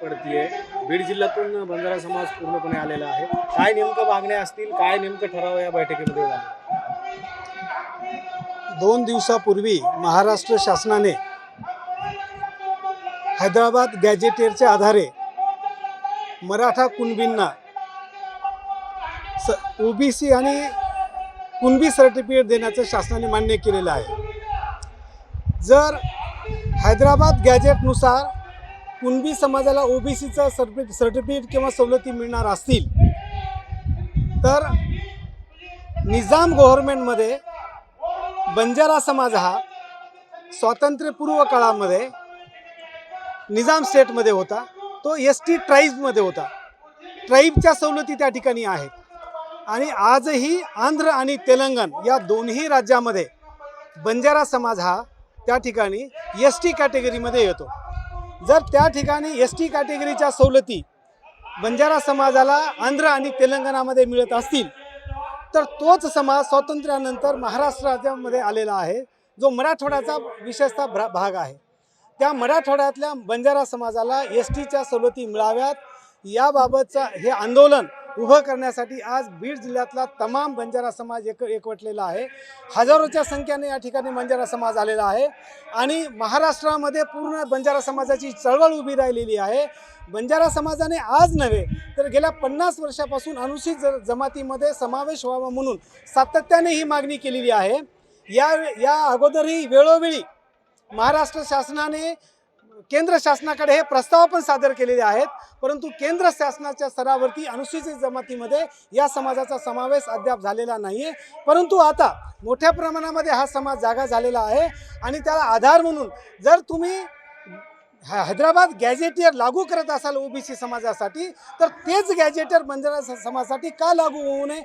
पडतीये. बीड जिल्ह्यातून बंजारा समाज पूर्णपणे आलेला आहे. काय नेमकं मागण्या असतील काय नेमकं ठराव या बैठकीमध्ये दोन दिवसापूर्वी महाराष्ट्र शासनाने हैदराबाद गॅजेटेरच्या आधारे मराठा कुणबींना स ओबीसी आणि कुणबी सर्टिफिकेट देण्याचं शासनाने मान्य केलेलं आहे. जर हैदराबाद गॅजेटनुसार कुणबी समाजाला ओबीसीचं सर्टिफिकेट सर्टिफिकेट किंवा सवलती मिळणार असतील तर निजाम गव्हर्मेंटमध्ये बंजारा समाज हा स्वातंत्र्यपूर्व काळामध्ये निजाम स्टेटमध्ये होता. तो एस टी ट्राईबमध्ये होता. ट्राईबच्या सवलती त्या ठिकाणी आहेत. आणि आजही आंध्र आणि तेलंगण या दोन्ही राज्यामध्ये बंजारा समाज हा त्या ठिकाणी एस टी कॅटेगरीमध्ये येतो. जर त्या ठिकाणी एस टी कॅटेगरीच्या सवलती बंजारा समाजाला आंध्र आणि तेलंगणामध्ये मिळत असतील तर तोच समाज स्वातंत्र्यानंतर महाराष्ट्र राज्यामध्ये आलेला आहे जो मराठवाड्याचा विशेषतः भ्रा भाग आहे. त्या मराठवाड्यातल्या बंजारा समाजाला एस टीच्या सवलती मिळाव्यात. याबाबतचं हे आंदोलन उभं करण्यासाठी आज बीड जिल्ह्यातला तमाम बंजारा समाज एक एकवटलेला आहे. हजारोच्या संख्येने या ठिकाणी बंजारा समाज आलेला आहे. आणि महाराष्ट्रामध्ये पूर्ण बंजारा समाजाची चळवळ उभी राहिलेली आहे. बंजारा समाजाने आज नव्हे तर गेल्या पन्नास वर्षापासून अनुसूचित ज जमातीमध्ये समावेश व्हावा म्हणून सातत्याने ही मागणी केलेली आहे. या या अगोदरही वेळोवेळी महाराष्ट्र शासनाने केंद्र शासनाकडे हे प्रस्ताव पण सादर केलेले आहेत. परंतु केंद्र शासनाच्या स्तरावरती अनुसूचित जमातीमध्ये या समाजाचा समावेश अद्याप झालेला नाही आहे परंतु आता मोठ्या प्रमाणामध्ये हा समाज जागा झालेला आहे आणि त्याला आधार म्हणून जर तुम्ही हैदराबाद गॅजेटियर लागू करत असाल ओबीसी समाजासाठी तर तेच गॅजेटियर बंजारा समाजासाठी का लागू होऊ नये?